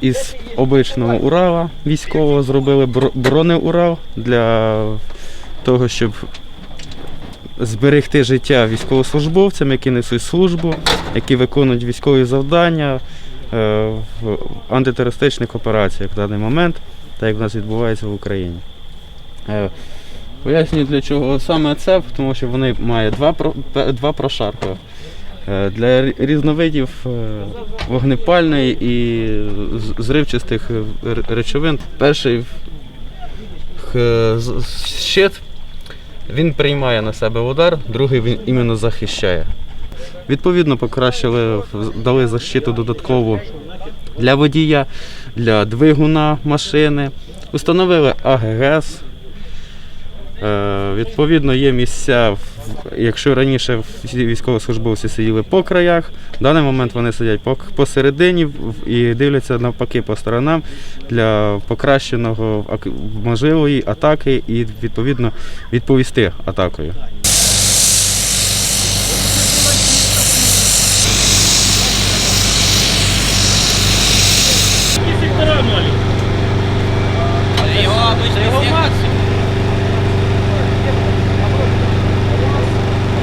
Із обичного Урала військового зробили бронеурал для того, щоб зберегти життя військовослужбовцям, які несуть службу, які виконують військові завдання е, в антитерористичних операціях в даний момент, так як в нас відбувається в Україні. Е, Пояснюю, для чого саме це, тому що вони мають два, два прошарки. Е, Для різновидів е, вогнепальної і зривчастих е, речовин. Перший щит він приймає на себе удар, другий він іменно захищає. Відповідно, покращили, дали защиту додаткову для водія, для двигуна машини, установили АГГС. Е, Відповідно, є місця, якщо раніше військовослужбовці сиділи по краях, в даний момент вони сидять по- посередині і дивляться навпаки по сторонам для покращеного можливої атаки і відповідно відповісти атакою.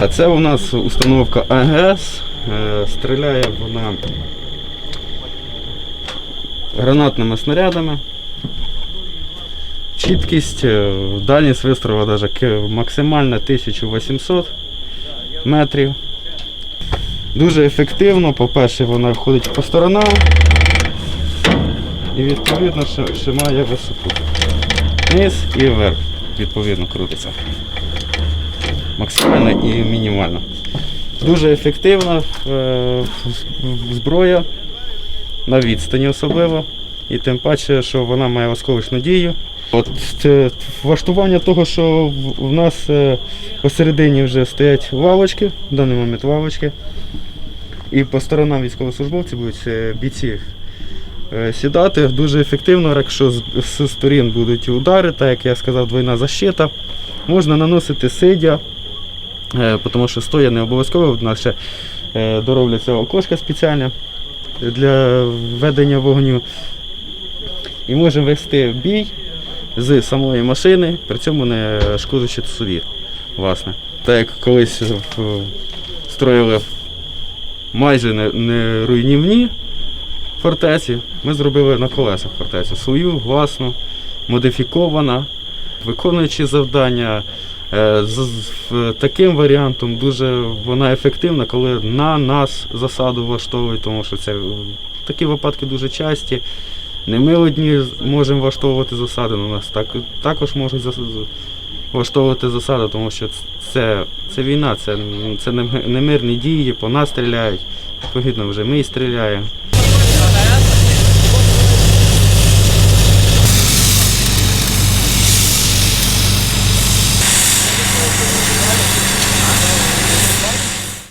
А це у нас установка АГС. Е, Стріляє вона гранатними снарядами. Чіткість, е, дальність вистрілу даже максимальна 1800 метрів. Дуже ефективно, по-перше, вона ходить по сторонам і відповідно ще має висоту. Низ і вверх, відповідно, крутиться максимально і мінімально. Дуже ефективна е, зброя на відстані особливо. І тим паче, що вона має осколочну дію. От це влаштування того, що в, нас е, посередині вже стоять лавочки, в даний момент лавочки. І по сторонам військовослужбовці будуть е, бійці е, сідати дуже ефективно, якщо з, сторін будуть удари, так як я сказав, двойна защита. Можна наносити сидя, Е, тому що стоя не обов'язково. У нас ще е, доробляться окошка спеціальне для ведення вогню. І можемо вести бій з самої машини, при цьому не шкодячи собі. Власне. Так як колись в- строїли майже не, не руйнівні фортеці, ми зробили на колесах фортецю свою, власну, модифікована, виконуючи завдання. Е, З, таким варіантом дуже вона ефективна, коли на нас засаду влаштовують, тому що це такі випадки дуже часті. Не ми одні можемо влаштовувати засади, на нас так, також можуть влаштовувати засади, тому що це, це війна, це, це мирні дії, по нас стріляють. Відповідно, вже ми і стріляємо.